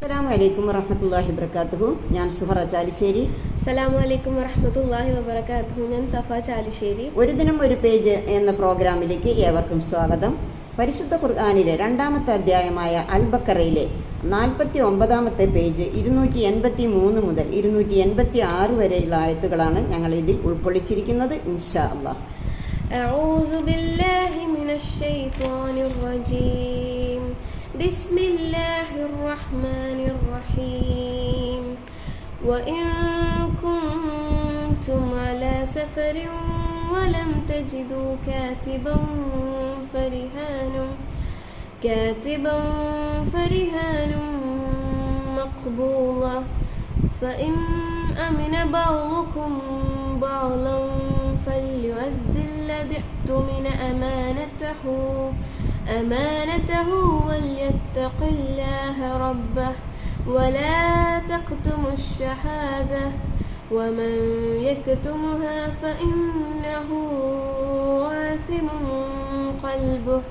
അസ്സലാമു അലൈക്കും വറഹ്മത്തുള്ളാഹി വബറകാതുഹു ഞാൻ സുഹറ ചാലിശ്ശേരി അസ്സലാമു അലൈക്കും വറഹ്മത്തുള്ളാഹി വബറകാതുഹു ഞാൻ സഫ ചാലിശ്ശേരി ഒരു ദിനം ഒരു പേജ് എന്ന പ്രോഗ്രാമിലേക്ക് ഏവർക്കും സ്വാഗതം പരിശുദ്ധ ഖുർആാനിലെ രണ്ടാമത്തെ അധ്യായമായ അൽ ബക്കറയിലെ നാൽപ്പത്തി ഒമ്പതാമത്തെ പേജ് ഇരുന്നൂറ്റി എൺപത്തി മൂന്ന് മുതൽ ഇരുന്നൂറ്റി എൺപത്തി ആറ് വരെയുള്ള ആയത്തുകളാണ് ഞങ്ങൾ ഇതിൽ ഉൾക്കൊള്ളിച്ചിരിക്കുന്നത് ഇൻഷാ അള്ളാഹ് أعوذ بالله من الشيطان الرجيم بسم الله الرحمن الرحيم. وإن كنتم على سفر ولم تجدوا كاتبا فرهان كاتبا فرهان مقبوضة فإن أمن بعضكم بعضا فليؤدي الذي اؤتمن أمانته. أمانته وليتق الله ربه ولا تكتموا الشهادة ومن يكتمها فإنه آثم قلبه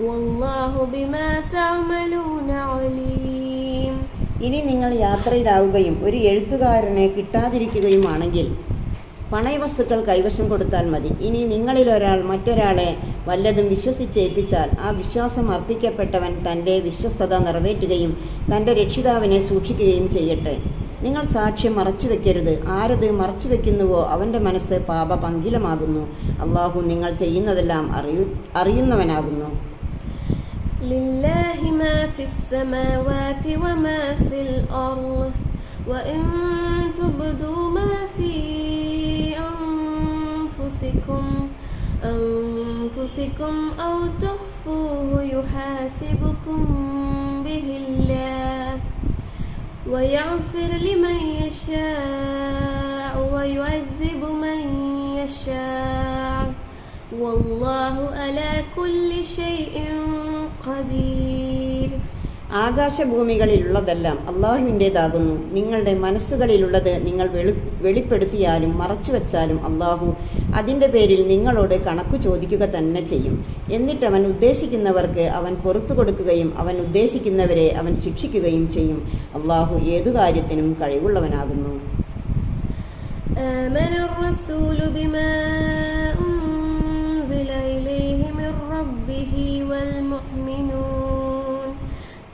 والله بما تعملون عليم ഇനി നിങ്ങൾ യാത്രയിലാവുകയും ഒരു എഴുത്തുകാരനെ കിട്ടാതിരിക്കുകയുമാണെങ്കിൽ പണയവസ്തുക്കൾ കൈവശം കൊടുത്താൽ മതി. ഇനി നിങ്ങളിൽ ഒരാൾ മറ്റൊരാളെ വല്ലതും വിശ്വസിച്ചേൽപ്പിച്ചാൽ ആ വിശ്വാസം അർപ്പിക്കപ്പെട്ടവൻ തന്റെ വിശ്വസ്തത നിറവേറ്റുകയും തന്റെ രക്ഷിതാവിനെ സൂക്ഷിക്കുകയും ചെയ്യട്ടെ. നിങ്ങൾ സാക്ഷ്യം മറച്ചു വെക്കരുത്. ആരത് മറച്ചു വെക്കുന്നുവോ അവന്റെ മനസ്സ് പാപ പങ്കിലമാകുന്നു അള്ളാഹു നിങ്ങൾ ചെയ്യുന്നതെല്ലാം അറിയു അറിയുന്നവനാകുന്നു. ലില്ലാഹി മാ ഫിസ് സമാവാതി വമാ ഫിൽ അർൾ وإن تبدوا ما في أنفسكم أنفسكم أو تخفوه يحاسبكم به الله. ويغفر لمن يشاء ويعذب من يشاء. والله على كل شيء قدير. ആകാശഭൂമികളിലുള്ളതെല്ലാം അള്ളാഹുവിൻ്റേതാകുന്നു നിങ്ങളുടെ മനസ്സുകളിലുള്ളത് നിങ്ങൾ വെളി വെളിപ്പെടുത്തിയാലും മറച്ചു വച്ചാലും അള്ളാഹു അതിൻ്റെ പേരിൽ നിങ്ങളോട് കണക്കു ചോദിക്കുക തന്നെ ചെയ്യും എന്നിട്ട് അവൻ ഉദ്ദേശിക്കുന്നവർക്ക് അവൻ പുറത്തു കൊടുക്കുകയും അവൻ ഉദ്ദേശിക്കുന്നവരെ അവൻ ശിക്ഷിക്കുകയും ചെയ്യും അള്ളാഹു ഏതു കാര്യത്തിനും കഴിവുള്ളവനാകുന്നു آمن الرسول بما أنزل إليه من ربه والمؤمنون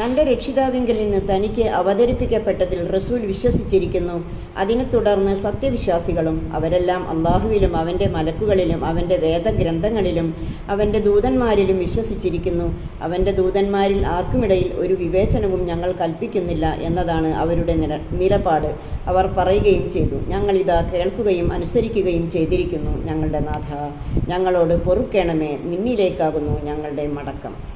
തന്റെ രക്ഷിതാവിങ്കിൽ നിന്ന് തനിക്ക് അവതരിപ്പിക്കപ്പെട്ടതിൽ റസൂൽ വിശ്വസിച്ചിരിക്കുന്നു. അതിനെ തുടർന്ന് സത്യവിശ്വാസികളും അവരെല്ലാം അള്ളാഹുവിലും അവന്റെ മലക്കുകളിലും അവന്റെ വേദഗ്രന്ഥങ്ങളിലും അവന്റെ ദൂതന്മാരിലും വിശ്വസിച്ചിരിക്കുന്നു. അവന്റെ ദൂതന്മാരിൽ ആർക്കുമിടയിൽ ഒരു വിവേചനവും ഞങ്ങൾ കൽപ്പിക്കുന്നില്ല എന്നതാണ് അവരുടെ നില നിലപാട്. അവർ പറയുകയും ചെയ്തു. ഞങ്ങളിതാ കേൾക്കുകയും അനുസരിക്കുകയും ചെയ്തിരിക്കുന്നു ഞങ്ങളുടെ നാഥ. ഞങ്ങളോട് പൊറുക്കേണമേ. നിന്നിലേക്കാകുന്നു ഞങ്ങളുടെ മടക്കം.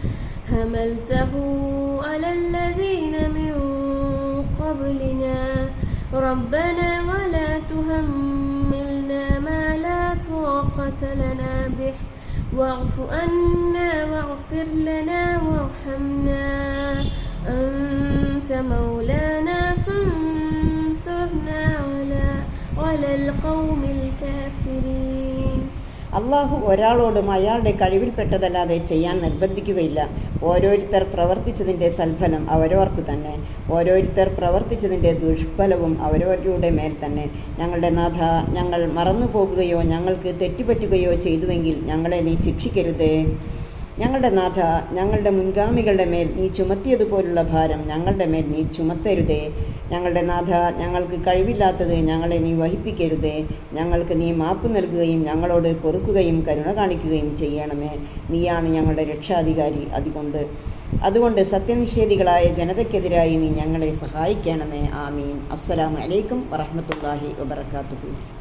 حملته على الذين من قبلنا. ربنا ولا تهملنا ما لا طاقة لنا به. واعف عنا واغفر لنا وارحمنا. أنت مولانا فانصرنا على على القوم الكافرين. അള്ളാഹു ഒരാളോടും അയാളുടെ കഴിവിൽപ്പെട്ടതല്ലാതെ ചെയ്യാൻ നിർബന്ധിക്കുകയില്ല. ഓരോരുത്തർ പ്രവർത്തിച്ചതിന്റെ സൽഫലം അവരവർക്ക് തന്നെ. ഓരോരുത്തർ പ്രവർത്തിച്ചതിന്റെ ദുഷ്ഫലവും അവരവരുടെ മേൽ തന്നെ. ഞങ്ങളുടെ നാഥ ഞങ്ങൾ മറന്നു പോകുകയോ ഞങ്ങൾക്ക് തെറ്റുപറ്റുകയോ ചെയ്തുവെങ്കിൽ ഞങ്ങളെ നീ ശിക്ഷിക്കരുതേ. ഞങ്ങളുടെ നാഥ ഞങ്ങളുടെ മുൻഗാമികളുടെ മേൽ നീ ചുമത്തിയതുപോലുള്ള ഭാരം ഞങ്ങളുടെ മേൽ നീ ചുമത്തരുതേ. ഞങ്ങളുടെ നാഥ ഞങ്ങൾക്ക് കഴിവില്ലാത്തത് ഞങ്ങളെ നീ വഹിപ്പിക്കരുതേ. ഞങ്ങൾക്ക് നീ മാപ്പ് നൽകുകയും ഞങ്ങളോട് പൊറുക്കുകയും കരുണ കാണിക്കുകയും ചെയ്യണമേ. നീയാണ് ഞങ്ങളുടെ രക്ഷാധികാരി അതുകൊണ്ട്. അതുകൊണ്ട് സത്യനിഷേധികളായ ജനതയ്ക്കെതിരായി നീ ഞങ്ങളെ സഹായിക്കണമേ. ആമീൻ. അസ്സലാമു അലൈക്കും വറഹ്മത്തുള്ളാഹി വബർക്കാത്തുഹു